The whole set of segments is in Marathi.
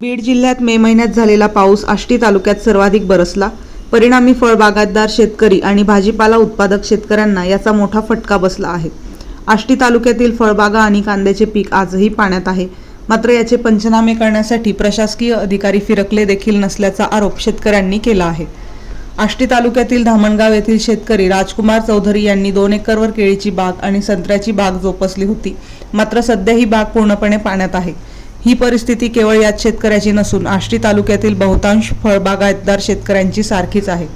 बीड जिल्ह्यात मे महिन्यात झालेला पाऊस आष्टी तालुक्यात सर्वाधिक बरसला. परिणामी फळबागायतदार शेतकरी आणि भाजीपाला उत्पादक शेतकऱ्यांना याचा मोठा फटका बसला आहे. आष्टी तालुक्यातील फळबागा आणि कांद्याचे पीक आजही पाण्यात आहे. मात्र याचे पंचनामे करण्यासाठी प्रशासकीय अधिकारी फिरकले देखील नसल्याचा आरोप शेतकऱ्यांनी केला आहे. आष्टी तालुक्यातील धामणगाव येथील शेतकरी राजकुमार चौधरी यांनी दोन एकरवर केळीची बाग आणि संत्र्याची बाग जोपासली होती. मात्र सध्या ही बाग पूर्णपणे पाण्यात आहे. ही परिस्थिती केवळ याच शेतकऱ्याची नसून आष्टी तालुक्यातील बहुतांश फळबागायतदार शेतकऱ्यांची सारखीच आहे.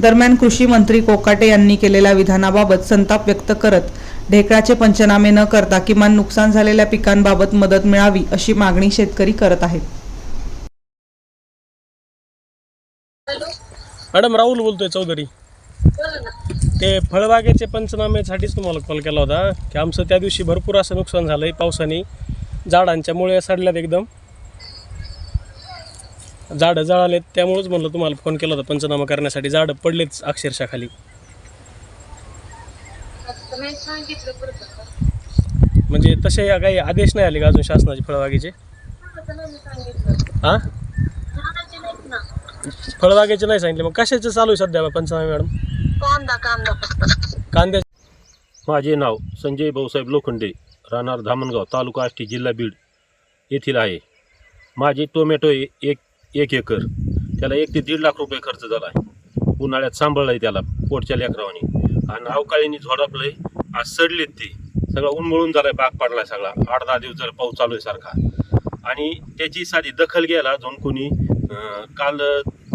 दरम्यान कृषी मंत्री कोकाटे यांनी केलेल्या विधानाबाबत संताप व्यक्त करत ढेकळाचे पंचनामे न करता किमान नुकसान झालेल्या पिकांबाबत मदत मिळावी अशी मागणी शेतकरी करत आहेत. मॅडम राहुल बोलतोय चौधरी. ते फळबागेचे पंचनामेसाठीच तुम्हाला कॉल केला होता की आमचं त्या दिवशी भरपूर असं नुकसान झालं आहे पावसाने. झाडांच्या मुळे सडल्यात एकदम. झाडं जळालेत त्यामुळेच म्हणलं तुम्हाला फोन केला होता पंचनामा करण्यासाठी. झाडं पडलेच अक्षरशः खाली म्हणजे तसे या काही आदेश नाही आले का अजून शासनाचे फळबागेचे? हां? फळबागेचे नाही सांगितले. मग कशाचे चालू आहे सध्या पंचनामे मॅडम? कांदा कांदा. फक्त कांद्या माझे नाव संजय भाऊसाहेब लोखंडे. राहणार धामणगाव तालुका आष्टी जिल्हा बीड येथील आहे. माझे टोमॅटो एक एक एकर. त्याला एक ते दीड लाख रुपये खर्च झाला आहे. उन्हाळ्यात सांभाळलं आहे त्याला पोटच्या लेकरावानी. आणि अवकाळीने झोडापलं आहे आज सडलेत ते. सगळं उन्मळून झालं आहे बाग पडला सगळा. आठ दहा दिवस जर पाऊस चालू आहे सारखा. आणि त्याची साधी दखल घ्यायला जाऊन कोणी काल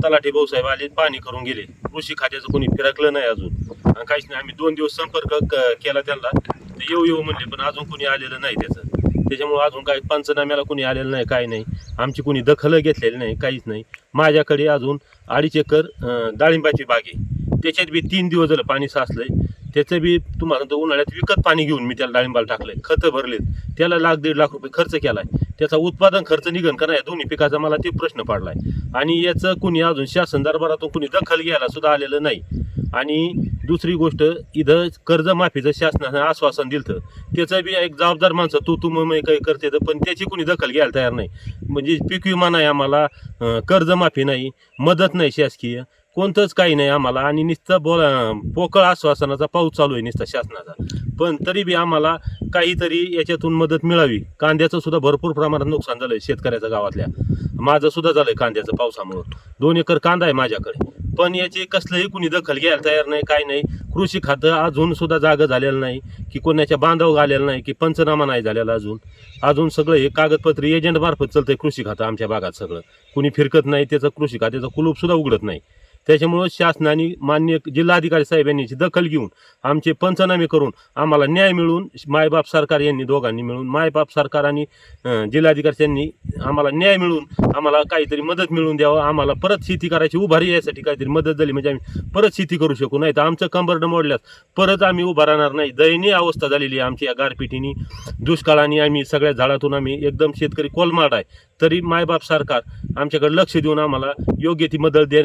तलाठी भाऊसाहेब आले पाणी करून गेले. कृषी खात्याचं कोणी फिरकलं नाही अजून. काहीच नाही. आम्ही दोन दिवस संपर्क क- केला त्यांना. ते येऊ येऊ म्हणले पण अजून कुणी आलेलं नाही त्याचं. त्याच्यामुळं अजून काही पंचनाम्याला कुणी आलेलं नाही काही नाही. आमची कुणी दखल घेतलेली नाही काहीच नाही. माझ्याकडे अजून अडीच एकर डाळिंबाची बाग आहे. त्याच्यात बी तीन दिवस झालं पाणी साचलंय. त्याचं बी तुम्हाला तर उन्हाळ्यात विकत पाणी घेऊन मी त्याला डाळिंबाला टाकलंय. खतं भरलेत. त्याला लाख दीड लाख रुपये खर्च केलाय. त्याचा उत्पादन खर्च निघन का नाही दोन्ही पिकाचा मला ते प्रश्न पडलाय. आणि याचं कुणी अजून शासन दरबारातून कुणी दखल घ्यायला सुद्धा आलेलं नाही. आणि दुसरी गोष्ट इथं कर्जमाफीचं शासनानं आश्वासन दिलं त्याचं बी एक जबाबदार माणसं तू तू मग काही करते तर पण त्याची कुणी दखल घ्यायला तयार नाही. म्हणजे पीक विमा नाही आम्हाला कर्जमाफी नाही मदत नाही शासकीय कोणतंच काही नाही आम्हाला आणि नुसतं बोला पोकळ आश्वासनाचा पाऊस चालू आहे नुसता शासनाचा. पण तरी बी आम्हाला काहीतरी याच्यातून मदत मिळावी. कांद्याचं सुद्धा भरपूर प्रमाणात नुकसान झालं आहे शेतकऱ्याच्या गावातल्या. माझं सुद्धा आहे कांद्याचं पावसामुळं. दोन एकर कांदा आहे माझ्याकडे. पण याची कसलंही कुणी दखल घ्यायला तयार नाही काय नाही. कृषी खातं अजून सुद्धा जागं झालेलं नाही की कोणाच्या बांधव आलेलं नाही की पंचनामा नाही झालेला अजून. अजून सगळं हे कागदपत्र एजंट मार्फत चालतंय कृषी खातं आमच्या भागात सगळं. कुणी फिरकत नाही त्याचं कृषी खात्याचं कुलूप सुद्धा उघडत नाही. त्याच्यामुळं शासनाने मान्य जिल्हाधिकारी साहेब यांनी दखल घेऊन आमचे पंचनामे करून आम्हाला न्याय मिळून मायबाप सरकार यांनी दोघांनी मिळून मायबाप सरकार आणि जिल्हाधिकारी यांनी आम्हाला न्याय मिळून आम्हाला काहीतरी मदत मिळून द्यावं. आम्हाला परत शेती करायची उभारी यासाठी काहीतरी मदत झाली म्हणजे आम्ही परत शेती करू शकू. नाही तर आमचं कंबरडं मोडल्यास परत आम्ही उभा राहणार नाही. दयनीय अवस्था झालेली आहे आमची या गारपिटीनी. दुष्काळाने आम्ही सगळ्या झाडातून आम्ही एकदम शेतकरी कोलमाड आहे. तरी मायबाप सरकार आमच्याकडे लक्ष देऊन आम्हाला योग्य ती मदत दे